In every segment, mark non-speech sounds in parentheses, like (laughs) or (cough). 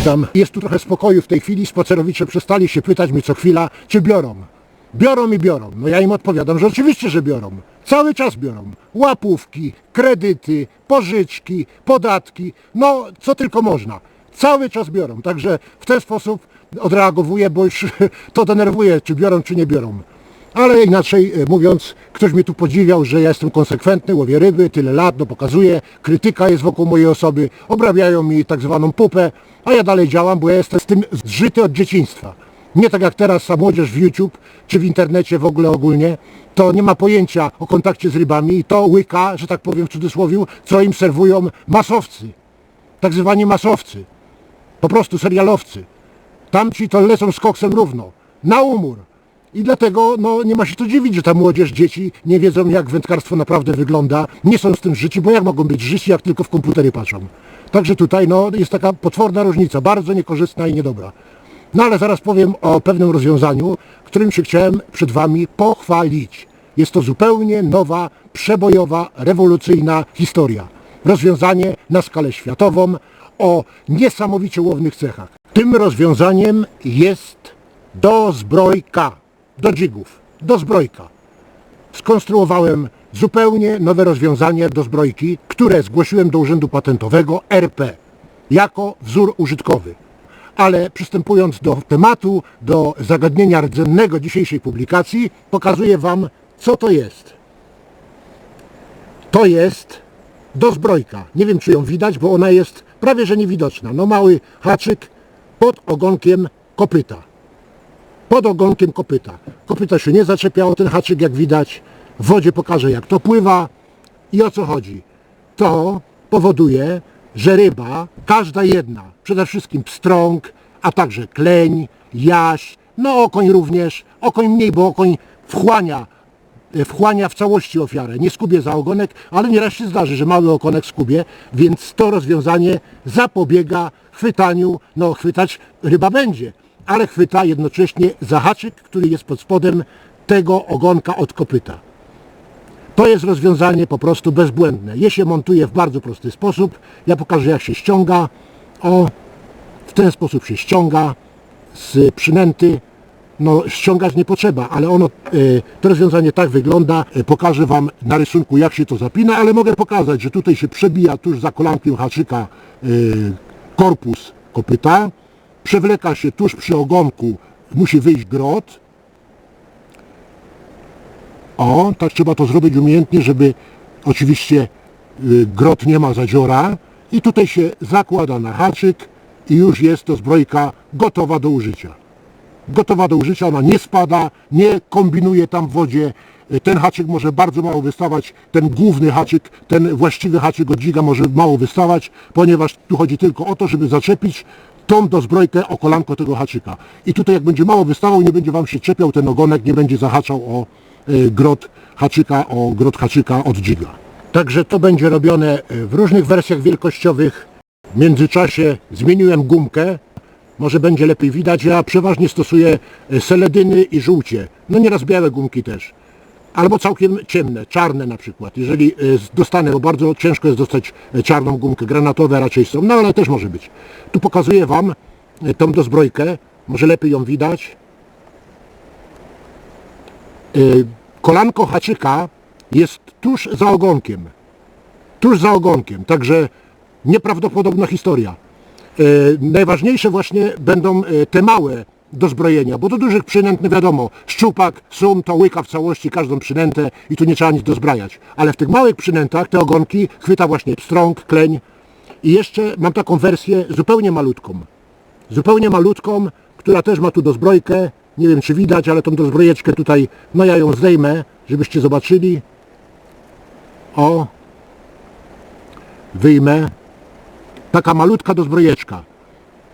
Witam. Jest tu trochę spokoju w tej chwili. Spacerowicze przestali się pytać mnie co chwila, czy biorą. Biorą i biorą. No ja im odpowiadam, że oczywiście, że biorą. Cały czas biorą. Łapówki, kredyty, pożyczki, podatki, no co tylko można. Cały czas biorą. Także w ten sposób odreagowuję, bo już (laughs) to denerwuje, czy biorą, czy nie biorą. Ale inaczej e, mówiąc, ktoś mnie tu podziwiał, że ja jestem konsekwentny, łowię ryby, tyle lat, no pokazuję, krytyka jest wokół mojej osoby, obrabiają mi tak zwaną pupę, a ja dalej działam, bo ja jestem z tym zżyty od dzieciństwa. Nie tak jak teraz ta młodzież w YouTube, czy w internecie w ogóle ogólnie, to nie ma pojęcia o kontakcie z rybami i to łyka, że tak powiem w cudzysłowie, co im serwują masowcy, tak zwani masowcy, po prostu serialowcy. Tamci to lecą z koksem równo, na umór. I dlatego no, nie ma się to dziwić, że ta młodzież, dzieci nie wiedzą jak wędkarstwo naprawdę wygląda, nie są z tym życi, bo jak mogą być życi, jak tylko w komputery patrzą. Także tutaj no, jest taka potworna różnica, bardzo niekorzystna i niedobra. No ale zaraz powiem o pewnym rozwiązaniu, którym się chciałem przed Wami pochwalić. Jest to zupełnie nowa, przebojowa, rewolucyjna historia. Rozwiązanie na skalę światową o niesamowicie łownych cechach. Tym rozwiązaniem jest dozbrojka, do dżigów, dozbrojka. Skonstruowałem zupełnie nowe rozwiązanie do zbrojki, które zgłosiłem do Urzędu Patentowego RP jako wzór użytkowy. Ale przystępując do tematu, do zagadnienia rdzennego dzisiejszej publikacji, pokazuję Wam, co to jest. To jest dozbrojka. Nie wiem, czy ją widać, bo ona jest prawie że niewidoczna. No mały haczyk pod ogonkiem kopyta pod ogonkiem kopyta. Kopyta się nie zaczepiało, ten haczyk jak widać. W wodzie pokażę jak to pływa i o co chodzi. To powoduje, że ryba, każda jedna, przede wszystkim pstrąg, a także kleń, jaś, no okoń również, okoń mniej, bo okoń wchłania, e, wchłania w całości ofiarę, nie skubie za ogonek, ale nieraz się zdarzy, że mały okonek skubie, więc to rozwiązanie zapobiega chwytaniu, no chwytać ryba będzie, ale chwyta jednocześnie za haczyk, który jest pod spodem tego ogonka od kopyta. To jest rozwiązanie po prostu bezbłędne. Je się montuje w bardzo prosty sposób. Ja pokażę jak się ściąga. O, w ten sposób się ściąga z przynęty. No ściągać nie potrzeba, ale ono, y, to rozwiązanie tak wygląda. Y, Pokażę Wam na rysunku jak się to zapina, ale mogę pokazać, że tutaj się przebija tuż za kolankiem haczyka y, korpus kopyta przewleka się tuż przy ogonku, musi wyjść grot. O, tak trzeba to zrobić umiejętnie, żeby oczywiście y, grot nie ma zadziora. I tutaj się zakłada na haczyk i już jest to zbrojka gotowa do użycia. Gotowa do użycia, ona nie spada, nie kombinuje tam w wodzie. Y, Ten haczyk może bardzo mało wystawać, ten główny haczyk, ten właściwy haczyk od dziga może mało wystawać, ponieważ tu chodzi tylko o to, żeby zaczepić tą dozbrojkę o kolanko tego haczyka. I tutaj jak będzie mało wystawał, nie będzie Wam się czepiał ten ogonek, nie będzie zahaczał o y, grot haczyka, o grot haczyka od. Także to będzie robione y, w różnych wersjach wielkościowych. W międzyczasie zmieniłem gumkę, może będzie lepiej widać. Ja przeważnie stosuję y, seledyny i żółcie. No nieraz białe gumki też. Albo całkiem ciemne, czarne na przykład. Jeżeli y, dostanę, bo bardzo ciężko jest dostać y, czarną gumkę, granatowe raczej są, no ale też może być. Tu pokazuję Wam y, tą dozbrojkę, może lepiej ją widać. Kolanko haczyka jest tuż za ogonkiem. Tuż za ogonkiem, także nieprawdopodobna historia. E, najważniejsze właśnie będą e, te małe dozbrojenia, bo do dużych przynęt, no wiadomo, szczupak, sum to łyka w całości każdą przynętę i tu nie trzeba nic dozbrajać. Ale w tych małych przynętach te ogonki chwyta właśnie pstrąg, kleń i jeszcze mam taką wersję zupełnie malutką. Zupełnie malutką, która też ma tu dozbrojkę. Nie wiem czy widać, ale tą dozbrojeczkę tutaj, no ja ją zdejmę, żebyście zobaczyli. O, wyjmę taka malutka dozbrojeczka.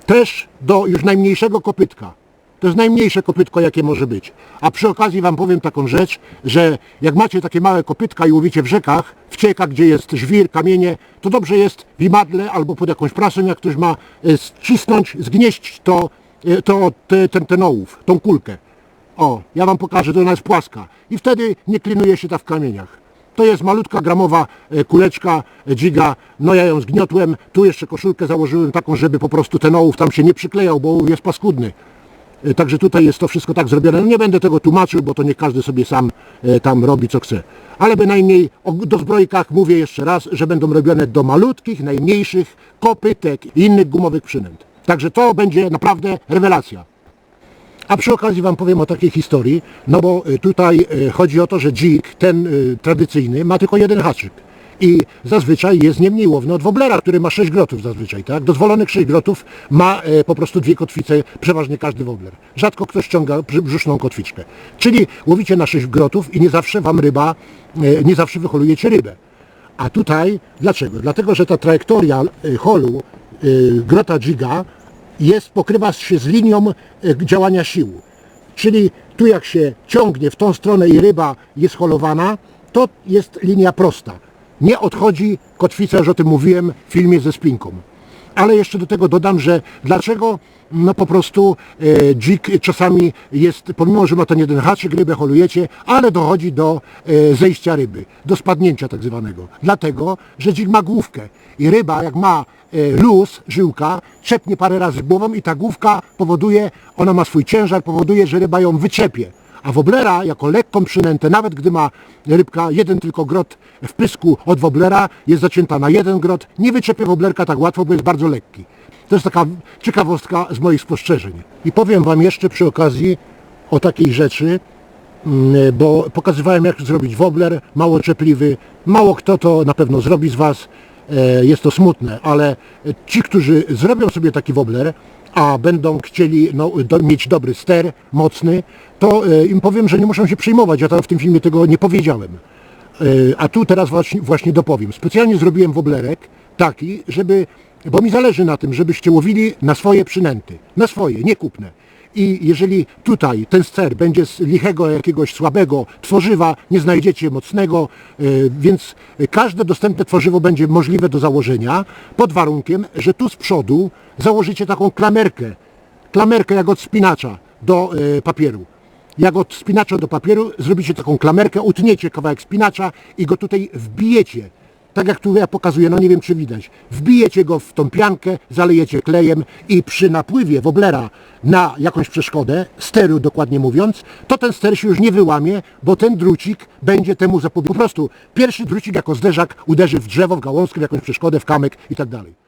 Też do już najmniejszego kopytka. To jest najmniejsze kopytko, jakie może być. A przy okazji Wam powiem taką rzecz, że jak macie takie małe kopytka i łowicie w rzekach, w ciekach, gdzie jest żwir, kamienie, to dobrze jest w imadle albo pod jakąś prasą, jak ktoś ma e, ścisnąć, zgnieść to, e, to te, ten, ten ołów, tą kulkę. O, ja Wam pokażę, to ona jest płaska. I wtedy nie klinuje się ta w kamieniach. To jest malutka gramowa e, kuleczka Giga. No ja ją zgniotłem. Tu jeszcze koszulkę założyłem taką, żeby po prostu ten ołów tam się nie przyklejał, bo ołów jest paskudny. E, Także tutaj jest to wszystko tak zrobione. No nie będę tego tłumaczył, bo to nie każdy sobie sam e, tam robi co chce. Ale bynajmniej o dozbrojkach mówię jeszcze raz, że będą robione do malutkich, najmniejszych kopytek i innych gumowych przynęt. Także to będzie naprawdę rewelacja. A przy okazji Wam powiem o takiej historii, no bo y, tutaj chodzi o to, że dzik, ten tradycyjny, ma tylko jeden haczyk. I zazwyczaj jest niemniej łowny od woblera, który ma 6 grotów zazwyczaj, tak? Dozwolonych 6 grotów ma e, po prostu dwie kotwice, przeważnie każdy wobler. Rzadko ktoś ściąga brzuszną kotwiczkę. Czyli łowicie na 6 grotów i nie zawsze Wam ryba, e, nie zawsze wyholujecie rybę. A tutaj, dlaczego? Dlatego, że ta trajektoria y, holu y, grota Giga jest, pokrywa się z linią y, działania sił. Czyli tu jak się ciągnie w tą stronę i ryba jest holowana, to jest linia prosta. Nie odchodzi kotwica, już o tym mówiłem w filmie ze spinką. Ale jeszcze do tego dodam, że dlaczego no po prostu e, dzik czasami jest, pomimo że ma ten jeden haczyk, rybę holujecie, ale dochodzi do e, zejścia ryby, do spadnięcia tak zwanego. Dlatego, że dzik ma główkę i ryba jak ma e, luz, żyłka, trzepnie parę razy głową i ta główka powoduje, ona ma swój ciężar, powoduje, że ryba ją wyczepie. A woblera jako lekką przynętę, nawet gdy ma rybka jeden tylko grot w pysku od woblera, jest zacięta na jeden grot, nie wyczepie woblerka tak łatwo, bo jest bardzo lekki. To jest taka ciekawostka z moich spostrzeżeń. I powiem Wam jeszcze przy okazji o takiej rzeczy, mm, bo pokazywałem jak zrobić wobler, mało czepliwy, mało kto to na pewno zrobi z Was, jest to smutne, ale ci, którzy zrobią sobie taki wobler, a będą chcieli no, do, mieć dobry ster, mocny, to e, im powiem, że nie muszą się przejmować. Ja tam w tym filmie tego nie powiedziałem. E, A tu teraz właśnie, właśnie dopowiem. Specjalnie zrobiłem woblerek taki, żeby, bo mi zależy na tym, żebyście łowili na swoje przynęty. Na swoje, nie kupne. I jeżeli tutaj ten ster będzie z lichego jakiegoś słabego tworzywa, nie znajdziecie mocnego, y, więc każde dostępne tworzywo będzie możliwe do założenia pod warunkiem, że tu z przodu założycie taką klamerkę, klamerkę jak od spinacza do y, papieru. Jak od spinacza do papieru zrobicie taką klamerkę, utniecie kawałek spinacza i go tutaj wbijecie. Tak jak tu ja pokazuję, no nie wiem czy widać. Wbijecie go w tą piankę, zalejecie klejem i przy napływie woblera na jakąś przeszkodę, steru dokładnie mówiąc, to ten ster się już nie wyłamie, bo ten drucik będzie temu zapobiegał. Po prostu pierwszy drucik jako zderzak uderzy w drzewo, w gałązkę, w jakąś przeszkodę, w kamyk i tak dalej.